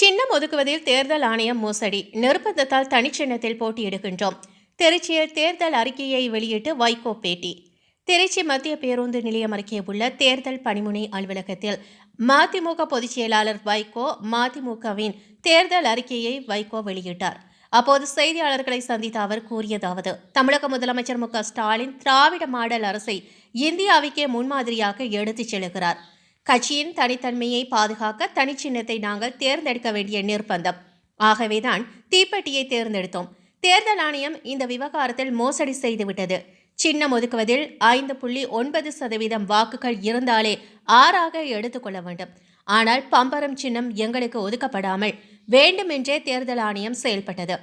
சின்னம் ஒதுக்குவதில் தேர்தல் ஆணையம் மோசடி. நிர்பந்தத்தால் தனிச்சின்னத்தில் போட்டியிடுகின்றோம். திருச்சியில் தேர்தல் அறிக்கையை வெளியிட்டு வைகோ பேட்டி. திருச்சி மத்திய பேருந்து நிலையம் அருகே உள்ள தேர்தல் பணிமுனை அலுவலகத்தில் மதிமுக பொதுச் செயலாளர் வைகோ மதிமுகவின் தேர்தல் அறிக்கையை வைகோ வெளியிட்டார். அப்போது செய்தியாளர்களை சந்தித்த அவர் கூறியதாவது தமிழக முதலமைச்சர் மு க ஸ்டாலின் திராவிட மாடல் அரசை இந்தியாவுக்கே முன்மாதிரியாக எடுத்துச் செல்கிறார். கட்சியின் தனித்தன்மையை பாதுகாக்க தனிச்சின்னத்தை நாங்கள் தேர்ந்தெடுக்க வேண்டிய நிர்பந்தம். ஆகவேதான் தீப்பெட்டியை தேர்ந்தெடுத்தோம். தேர்தல் ஆணையம் இந்த விவகாரத்தில் மோசடி செய்துவிட்டது. சின்னம் ஒதுக்குவதில் ஐந்து புள்ளி ஒன்பது சதவீதம் வாக்குகள் இருந்தாலே ஆறாக எடுத்துக்கொள்ள வேண்டும். ஆனால் பம்பரம் சின்னம் எங்களுக்கு ஒதுக்கப்படாமல் வேண்டுமென்றே தேர்தல் ஆணையம் செயல்பட்டது.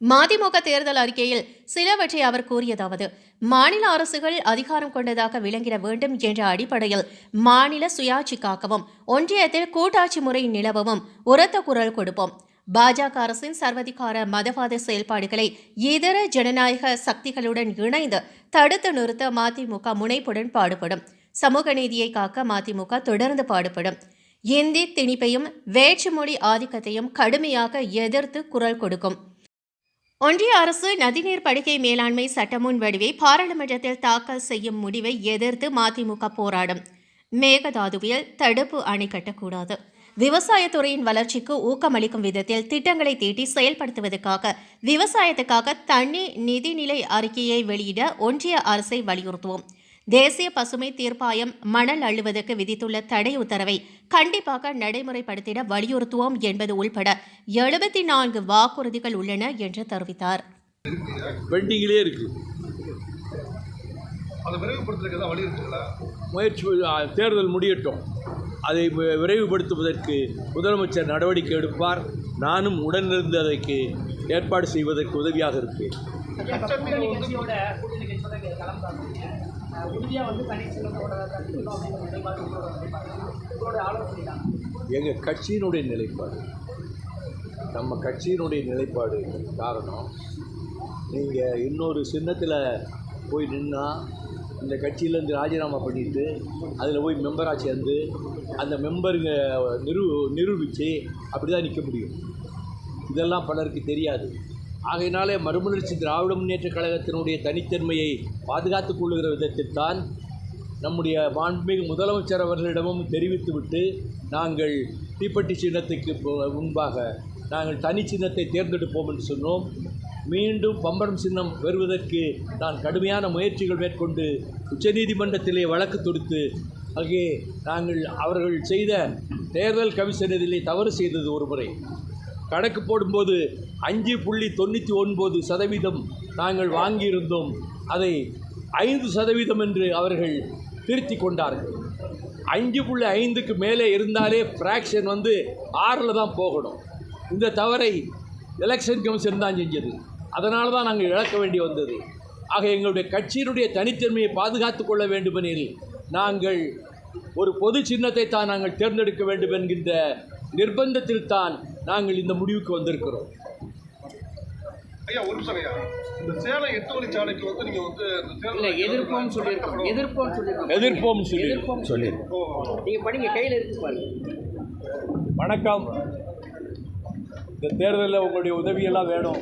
மதிமுக தேர்தல் அறிக்கையில் சிலவற்றை அவர் கூறியதாவது மாநில அரசுகள் அதிகாரம் கொண்டதாக விளங்கிட வேண்டும் என்ற அடிப்படையில் மாநில சுயாட்சி காக்கவும் ஒன்றியத்தில் கூட்டாட்சி முறை நிலவவும் உரத்த குரல் கொடுப்போம். பாஜக அரசின் சர்வதிகார மதவாத செயல்பாடுகளை இதர ஜனநாயக சக்திகளுடன் இணைந்து தடுத்து நிறுத்த மதிமுக முனைப்புடன் பாடுபடும். சமூக நீதியை காக்க மதிமுக தொடர்ந்து பாடுபடும். இந்தி திணிப்பையும் வேற்றுமொழி ஆதிக்கத்தையும் கடுமையாக எதிர்த்து குரல் கொடுக்கும். ஒன்றிய அரசு நதிநீர் படுகை மேலாண்மை சட்டமுன் வடிவை பாராளுமன்றத்தில் தாக்கல் செய்யும் முடிவை எதிர்த்து மதிமுக போராடும். மேகதாதுவில் தடுப்பு அணை கட்டக்கூடாது. விவசாயத்துறையின் வளர்ச்சிக்கு ஊக்கமளிக்கும் விதத்தில் திட்டங்களை தீட்டி செயல்படுத்துவதற்காக விவசாயத்துக்காக தனி நிதிநிலை அறிக்கையை வெளியிட ஒன்றிய அரசை வலியுறுத்துவோம். தேசிய பசுமை தீர்ப்பாயம் மணல் அள்ளுவதற்கு விதித்துள்ள தடை உத்தரவை கண்டிப்பாக நடைமுறைப்படுத்திட வலியுறுத்துவோம் என்பது உள்பட எழுபத்தி நான்கு வாக்குறுதிகள் உள்ளன என்று தெரிவித்தார். முயற்சி தேர்தல் முடியட்டும். அதை விரைவுபடுத்துவதற்கு முதலமைச்சர் நடவடிக்கை எடுப்பார். நானும் உடனிருந்து அதற்கு ஏற்பாடு செய்வதற்கு உதவியாக இருப்பேன். உறுதியாக வந்து தனி சின்னத்தோட அப்படிங்கிற நிலைப்பாடு உங்களோட நிலைப்பாடு. உங்களோட ஆலோசனை தான். எங்கள் கட்சியினுடைய நிலைப்பாடு. நம்ம கட்சியினுடைய நிலைப்பாடு காரணம் நீங்கள் இன்னொரு சின்னத்தில் போய் நின்னால் இந்த கட்சியிலேருந்து ராஜினாமா பண்ணிட்டு அதில் போய் மெம்பராக சேர்ந்து அந்த மெம்பருங்க நிரு நிரூபித்து அப்படி தான் நிற்க முடியும். இதெல்லாம் பலருக்கு தெரியாது. ஆகையினாலே மறுமலர்ச்சி திராவிட முன்னேற்ற கழகத்தினுடைய தனித்தன்மையை பாதுகாத்துக் கொள்ளுகிற விதத்தில்தான் நம்முடைய மாண்புமிகு முதலமைச்சர் அவர்களிடமும் தெரிவித்துவிட்டு நாங்கள் தீப்பெட்டி சின்னத்துக்கு முன்பாக நாங்கள் தனி சின்னத்தை தேர்ந்தெடுப்போம் என்று சொன்னோம். மீண்டும் பம்பரம் சின்னம் பெறுவதற்கு நான் கடுமையான முயற்சிகள் மேற்கொண்டு உச்சநீதிமன்றத்திலே வழக்கு தொடுத்து அங்கே நாங்கள் அவர்கள் செய்த தேர்தல் கமிஷனரிலே தவறு செய்தது ஒரு முறை. கணக்கு போடும்போது அஞ்சு புள்ளி தொண்ணூற்றி ஒன்பது சதவீதம் நாங்கள் வாங்கியிருந்தோம். அதை ஐந்து சதவீதம் என்று அவர்கள் திருத்தி கொண்டார்கள். அஞ்சு புள்ளி ஐந்துக்கு மேலே இருந்தாலே ஃப்ராக்ஷன் வந்து ஆறில் தான் போகணும். இந்த தவறை எலெக்ஷன் கமிஷன் தான் செஞ்சது. அதனால தான் நாங்கள் இழக்க வேண்டி வந்தது. ஆக எங்களுடைய கட்சியினுடைய தனித்தன்மையை பாதுகாத்து கொள்ள வேண்டுமெனில் நாங்கள் ஒரு பொது சின்னத்தை தான் நாங்கள் தேர்ந்தெடுக்க வேண்டும் என்கின்ற நிர்பந்தத்தில் தான் நாங்கள் இந்த முடிவுக்கு வந்திருக்கிறோம். ஐயா ஒரு நிமிஷம் ஐயா. இந்த சேலம் எட்டு வந்து வந்து இல்லை தேர்தல் எதிர்ப்போம்னு சொல்லியிருக்கோம். எதிர்ப்போம்னு சொல்லியிருக்கோம். எதிர்ப்போம் சொல்லி எதிர்ப்போம் சொல்லியிருக்கோம். நீங்கள் படிங்க கையில் இருக்கு பாருங்க. வணக்கம். இந்த தேர்தலில் உங்களுடைய உதவியெல்லாம் வேணும்.